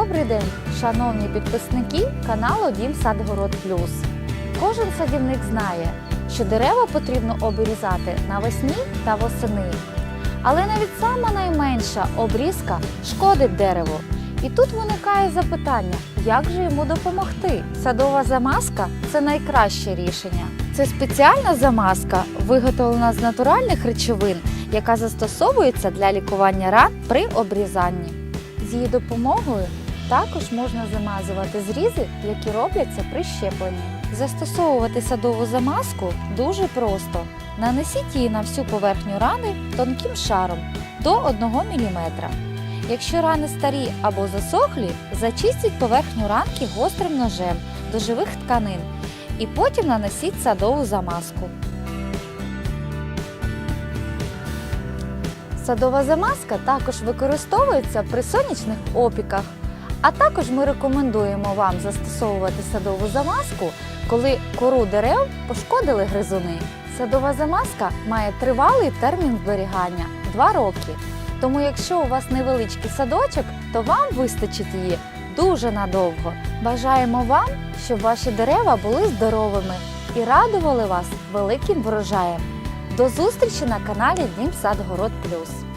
Добрий день, шановні підписники каналу Дім Садгород Плюс. Кожен садівник знає, що дерева потрібно обрізати навесні та восени. Але навіть сама найменша обрізка шкодить дереву. І тут виникає запитання, як же йому допомогти? Садова замазка це найкраще рішення. Це спеціальна замазка, виготовлена з натуральних речовин, яка застосовується для лікування ран при обрізанні. З її допомогою також можна замазувати зрізи, які робляться при щепленні. Застосовувати садову замазку дуже просто. Нанесіть її на всю поверхню рани тонким шаром до 1 мм. Якщо рани старі або засохлі, зачистіть поверхню ранки гострим ножем до живих тканин і потім нанесіть садову замазку. Садова замазка також використовується при сонячних опіках. А також ми рекомендуємо вам застосовувати садову замазку, коли кору дерев пошкодили гризуни. Садова замазка має тривалий термін зберігання 2 роки. Тому, якщо у вас невеличкий садочок, то вам вистачить її дуже надовго. Бажаємо вам, щоб ваші дерева були здоровими і радували вас великим врожаєм. До зустрічі на каналі Дім Сад Город Плюс.